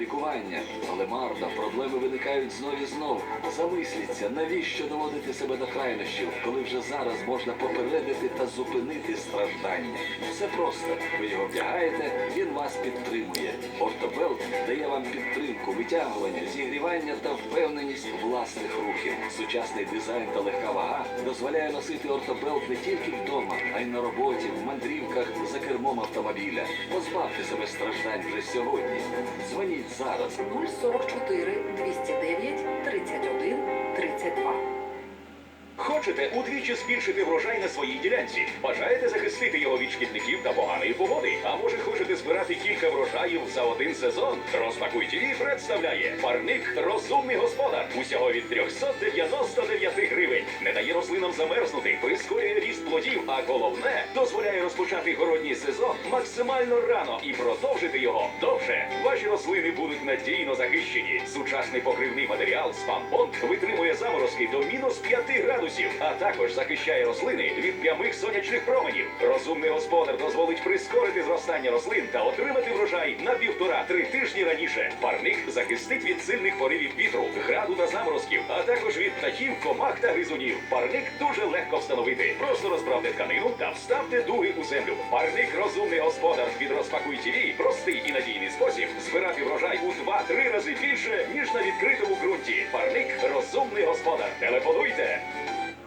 Лікування, але марно, проблеми виникають знов і знов. Замисліться, навіщо доводити себе до крайнощів, коли вже зараз можна попередити та зупинити страждання. Все просто. Ви його вдягаєте, він вас підтримує. Дає вам підтримку, витягування, зігрівання та впевненість власних рухів. Сучасний дизайн та легка вага дозволяє носити ортобелт не тільки вдома, а й на роботі, в мандрівках за кермом автомобіля. Позбавте себе страждань вже сьогодні. Дзвоніть зараз. 044 209 31 32. Хочете удвічі збільшити врожай на своїй ділянці? Бажаєте захистити його від шкідників та поганої погоди? А може збирати кілька врожаїв за один сезон? Розпакуй ТВ представляє парник Розумний господар. Усього від 399 гривень. Не дає рослинам замерзнути, прискорює ріст плодів, а головне дозволяє розпочати городній сезон максимально рано і продовжити його довше. Ваші рослини будуть надійно захищені. Сучасний покривний матеріал спамбонд витримує заморозки до мінус 5 градусів, а також захищає рослини від прямих сонячних променів. Розумний господар дозволить прискорити зростання рослин та отримати врожай на півтора-три тижні раніше. Парник захистить від сильних поривів вітру, граду та заморозків, а також від птахів, комах та гризунів. Парник дуже легко встановити. Просто розправте тканину та вставте дуги у землю. Парник розумний господар від розпакуй ТВ простий і надійний спосіб збирати врожай у 2-3 рази більше, ніж на відкритому ґрунті. Парник розумний господар. Телефонуйте.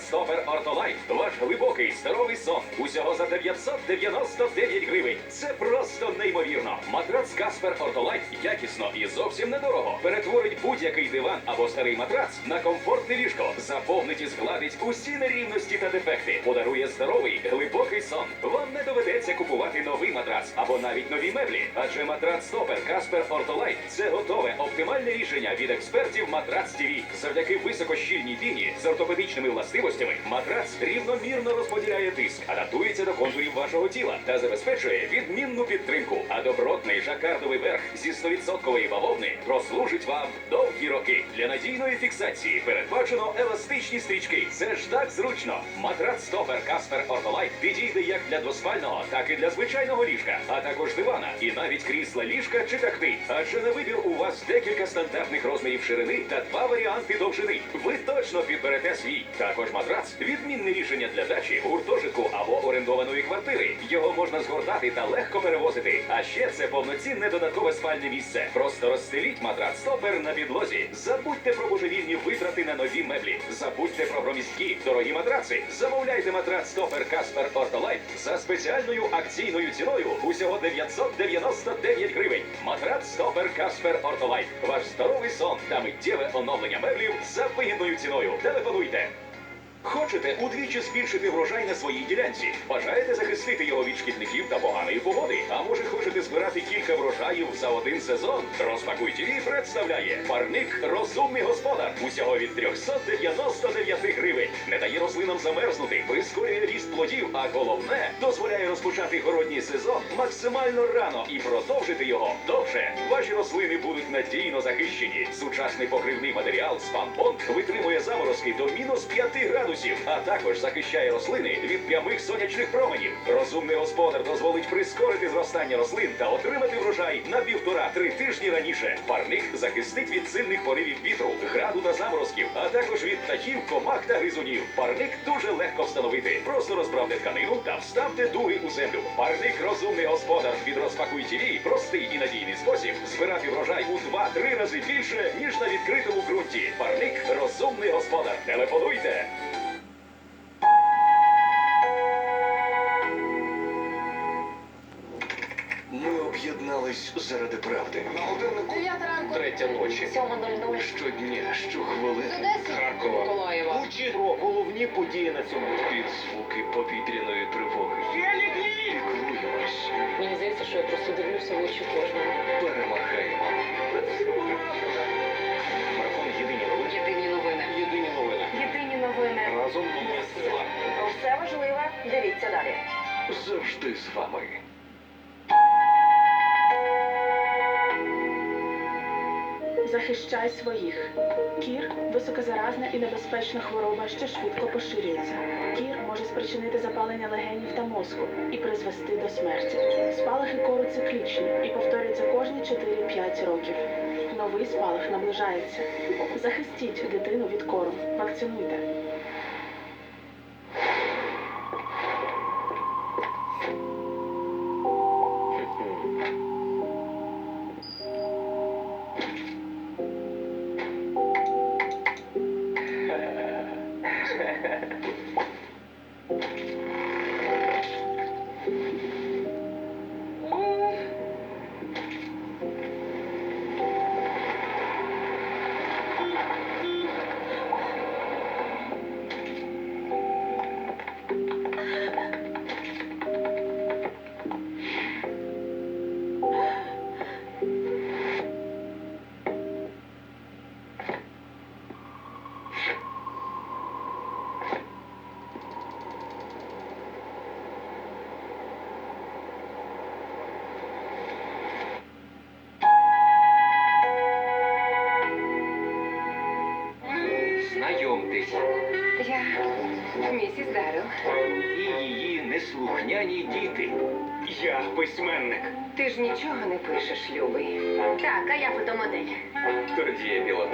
Стопер Ортолайт. Ваш глибокий здоровий сон. Усього за 999 гривень. Це просто неймовірно. Матрац Каспер Ортолайт якісно і зовсім недорого. Перетворить будь-який диван або старий матрац на комфортне ліжко. Заповнить і згладить усі нерівності та дефекти. Подарує здоровий, глибокий сон. Вам не доведеться купувати новий матрац або навіть нові меблі. Адже матрац Стопер Каспер Ортолайт це готове оптимальне рішення від експертів Матрац ТВ. Завдяки високощільній піні з ортопедичними властивостями матрац рівномірно розподіляє тиск, адаптується до контурів вашого тіла та забезпечує відмінну підтримку. А добротний жакардовий верх зі 100% бавовни прослужить вам довгі роки. Для надійної фіксації передбачено еластичні стрічки. Це ж так зручно. Матрац Стопер Каспер Ортолайт підійде як для двоспального, так і для звичайного ліжка, а також дивана і навіть крісла ліжка чи тахти. Адже на вибір у вас декілька стандартних розмірів ширини та два варіанти довжини. Ви точно підберете свій. Також матрац відмінне рішення для дачі, гуртожитку або орендованої квартири. Його можна згортати та легко перевозити. А ще це повноцінне додаткове спальне місце. Просто розстеліть матрац стопер на підлозі. Забудьте про божевільні витрати на нові меблі. Забудьте про громіздкі, дорогі матраци. Замовляйте матрац стопер Каспер Ортолайт за спеціальною акційною ціною усього 999 гривень. Матрац стопер Каспер Ортолайт. Ваш здоровий сон та миттєве оновлення меблів за вигідною ціною. Телефонуйте. Хочете удвічі збільшити врожай на своїй ділянці? Бажаєте захистити його від шкідників та поганої погоди? А може хочете збирати кілька врожаїв за один сезон? Розпакуй ТВ представляє парник Розумний господар. Усього від 399 гривень. Не дає рослинам замерзнути, прискорює ріст плодів, а головне дозволяє розпочати городній сезон максимально рано і продовжити його довше. Ваші рослини будуть надійно захищені. Сучасний покривний матеріал спамбонд витримує заморозки до мінус 5 градусів, а також захищає рослини від прямих сонячних променів. Розумний господар дозволить прискорити зростання рослин та отримати врожай на півтора-три тижні раніше. Парник захистить від сильних поривів вітру, граду та заморозків, а також від птахів, комах та гризунів. Парник дуже легко встановити. Просто розправте тканину та вставте дуги у землю. Парник розумний господар від розпакуй ТВ простий і надійний спосіб збирати врожай у 2-3 рази більше, ніж на відкритому ґрунті. Парник розумний господар. Телефонуйте. Борюсь заради правди. Дев'ята ранку. третя ночі. 7.00. Щодня, щохвилини. Харкова. Миколаєва. Бучі. Про головні події на цьому. Під звуки повітряної тривоги. Єліки! Піклуємось. Мені здається, що я просто дивлюся в очі кожного. Перемагаємо. Марафон єдині новини. Єдині новини. Єдині новини. Єдині новини. Разом ми сила. Все важливе. Дивіться далі. Завжди з вами. Захищай своїх. Кір високозаразна і небезпечна хвороба, що швидко поширюється. Кір може спричинити запалення легенів та мозку і призвести до смерті. Спалахи кору циклічні і повторюються кожні 4-5 років. Новий спалах наближається. Захистіть дитину від кору. Вакцинуйте. Неслухняні діти. Я письменник. Ти ж нічого не пишеш, любий. Так, а я фотомодель. Тоді я пілот.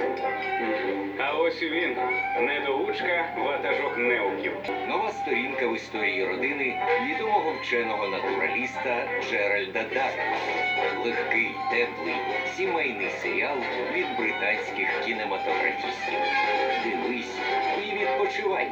А ось і він. Недоучка, ватажок неуків. Нова сторінка в історії родини відомого вченого натураліста Джеральда Даррела. Легкий, теплий, сімейний серіал від британських кінематографістів. Дивись і відпочивай